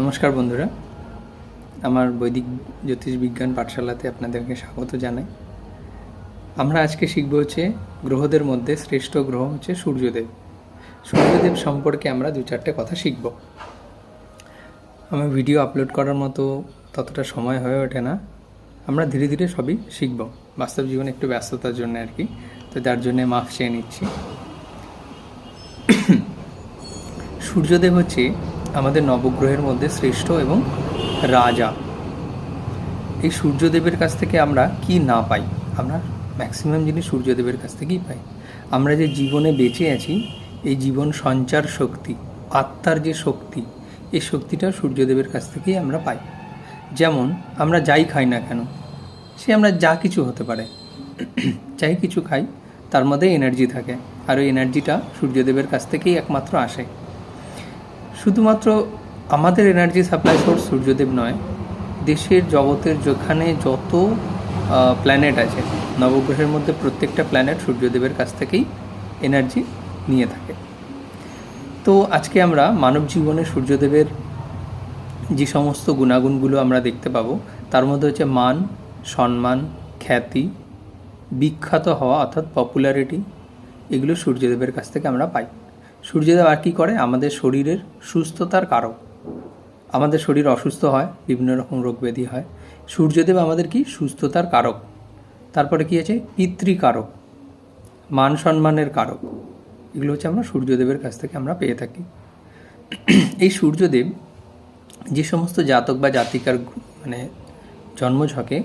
নমস্কার বন্ধুরা। আমার বৈদিক জ্যোতিষ বিজ্ঞান পাঠশালাতে আপনাদেরকে স্বাগত জানাই। আমরা আজকে শিখব হচ্ছে গ্রহদের মধ্যে শ্রেষ্ঠ গ্রহ হচ্ছে সূর্যদেব। সূর্যদেব সম্পর্কে আমরা দু চারটে কথা শিখব। আমার ভিডিও আপলোড করার মতো ততটা সময় হয়ে ওঠে না। আমরা ধীরে ধীরে সবই শিখব। বাস্তব জীবনে একটু ব্যস্ততার জন্য আর কি। তো যার জন্যে মাফ চেয়ে নিচ্ছি। সূর্যদেব হচ্ছে আমাদের নবগ্রহের মধ্যে শ্রেষ্ঠ এবং রাজা। এই সূর্যদেবের কাছ থেকে আমরা কি না পাই? আমরা ম্যাক্সিমাম জিনিস সূর্যদেবের কাছ থেকেই পাই। আমরা যে জীবনে বেঁচে আছি, এই জীবন সঞ্চার শক্তি, আত্মার যে শক্তি, এই শক্তিটা সূর্যদেবের কাছ থেকেই আমরা পাই। যেমন, আমরা যাই খাই না কেন, সে আমরা যা কিছু হতে পারে। যাই কিছু খাই, তার মধ্যে এনার্জি থাকে। আর ওই এনার্জিটা সূর্যদেবের কাছ থেকেই একমাত্র আসে। শুধুমাত্র আমাদের এনার্জি সাপ্লাই সোর্স সূর্যদেব নয়, দেশের জগতের যেখানে যত প্ল্যানেট আছে, নবগ্রহের মধ্যে প্রত্যেকটা প্ল্যানেট সূর্যদেবের কাছ থেকেই এনার্জি নিয়ে থাকে। তো আজকে আমরা মানব জীবনে সূর্যদেবের যে সমস্ত গুণাগুণগুলো আমরা দেখতে পাবো, তার মধ্যে হচ্ছে মান, সম্মান, খ্যাতি, বিখ্যাত হওয়া অর্থাৎ পপুলারিটি এগুলো সূর্যদেবের কাছ থেকে আমরা পাই। সূর্যদেব আর কী করে? আমাদের শরীরের সুস্থতার কারক। আমাদের শরীর অসুস্থ হয়, বিভিন্ন রকম রোগ ব্যাধি হয়। সূর্যদেব আমাদের কি? সুস্থতার কারক। তারপরে কি আছে? পিতৃকারক। মান সম্মানের কারক। এগুলো হচ্ছে আমরা সূর্যদেবের কাছ থেকে আমরা পেয়ে থাকি। এই সূর্যদেব যে সমস্ত জাতক বা জাতিকার মানে জন্মঝকে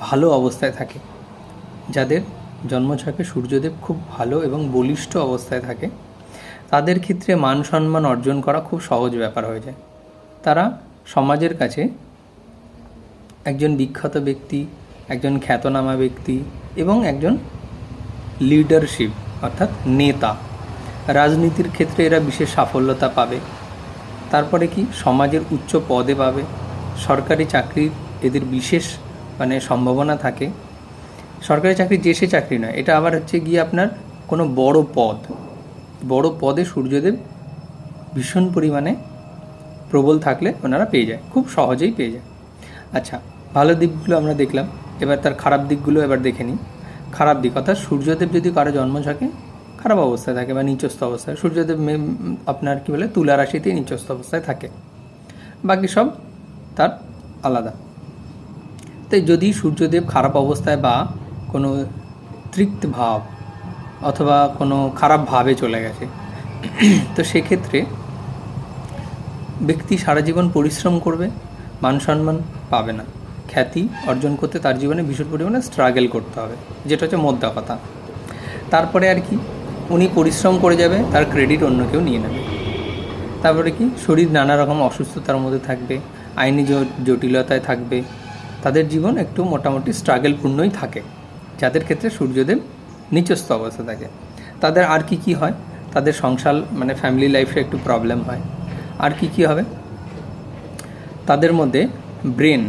ভালো অবস্থায় থাকে। যাদের জন্মঝকে সূর্যদেব খুব ভালো এবং বলিষ্ঠ অবস্থায় থাকে। তাদের ক্ষেত্রে মান সম্মান অর্জন করা খুব সহজ ব্যাপার হয়ে যায়। তারা সমাজের কাছে একজন বিখ্যাত ব্যক্তি, একজন খ্যাতনামা ব্যক্তি এবং একজন লিডারশিপ অর্থাৎ নেতা। রাজনীতির ক্ষেত্রে এরা বিশেষ সাফল্যতা পাবে। তারপরে কি? সমাজের উচ্চ পদে পাবে। সরকারি চাকরির এদের বিশেষ মানে সম্ভাবনা থাকে। সরকারি চাকরি যে সে চাকরি নয়, এটা আবার হচ্ছে গিয়ে আপনার কোনো বড় পদ। বড় পদে সূর্যদেব ভীষণ পরিমাণে প্রবল থাকলে ওনারা পেয়ে যায়, খুব সহজেই পেয়ে যায়। আচ্ছা ভালো দিকগুলো আমরা দেখলাম। এবার তার খারাপ দিকগুলো এবার দেখে নিই। খারাপ দিক, অর্থাৎ সূর্যদেব যদি কারও জন্ম থাকে, খারাপ অবস্থায় থাকে বা নিচস্থ অবস্থায়, সূর্যদেব আপনার কী বলে, তুলা রাশিতে নিচস্থ অবস্থায় থাকে। বাকি সব তার আলাদা। তাই যদি সূর্যদেব খারাপ অবস্থায় বা কোনো তৃপ্ত ভাব অথবা কোনো খারাপ ভাবে চলে গেছে। তো সেক্ষেত্রে ব্যক্তি সারা জীবন পরিশ্রম করবে মান সম্মান পাবে না। খ্যাতি অর্জন করতে তার জীবনে ভীষণ পরিমাণে স্ট্রাগল করতে হবে, যেটা হচ্ছে মোদ্দা কথা। তারপরে আর কি, উনি পরিশ্রম করে যাবে, তার ক্রেডিট অন্য কেউ নিয়ে নেবে। তারপরে কি, শরীর নানা রকম অসুস্থতার মধ্যে থাকবে, আইনি জটিলতায় থাকবে। তাদের জীবন একটু মোটামুটি স্ট্রাগলপূর্ণই থাকে, যাদের ক্ষেত্রে সূর্যদেব নিচস্থ অবস্থা থাকে। তাদের আর কি কি হয়? তাদের সংসার মানে ফ্যামিলি লাইফে একটু প্রবলেম হয়। আর কি কি হবে? তাদের মধ্যে ব্রেন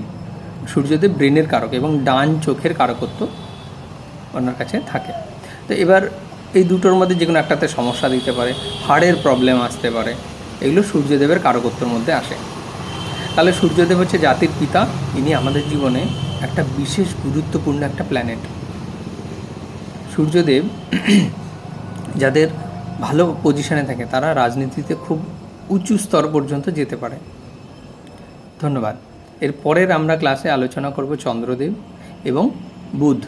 সূর্যদেব ব্রেনের কারক এবং ডান চোখের কারকত্ব ওনার কাছে থাকে। তো এবার এই দুটোর মধ্যে যে কোনো একটাতে সমস্যা দিতে পারে, হাড়ের প্রবলেম আসতে পারে, এগুলো সূর্যদেবের কারকত্বর মধ্যে আসে। তাহলে সূর্যদেব হচ্ছে জাতির পিতা, ইনি আমাদের জীবনে একটা বিশেষ গুরুত্বপূর্ণ একটা প্ল্যানেট সূর্যদেব যাদের ভালো পজিশনে থাকে, তারা রাজনীতিতে খুব উঁচু স্তর পর্যন্ত যেতে পারে। ধন্যবাদ। এর পরের আমরা ক্লাসে আলোচনা করব চন্দ্রদেব এবং বুধ।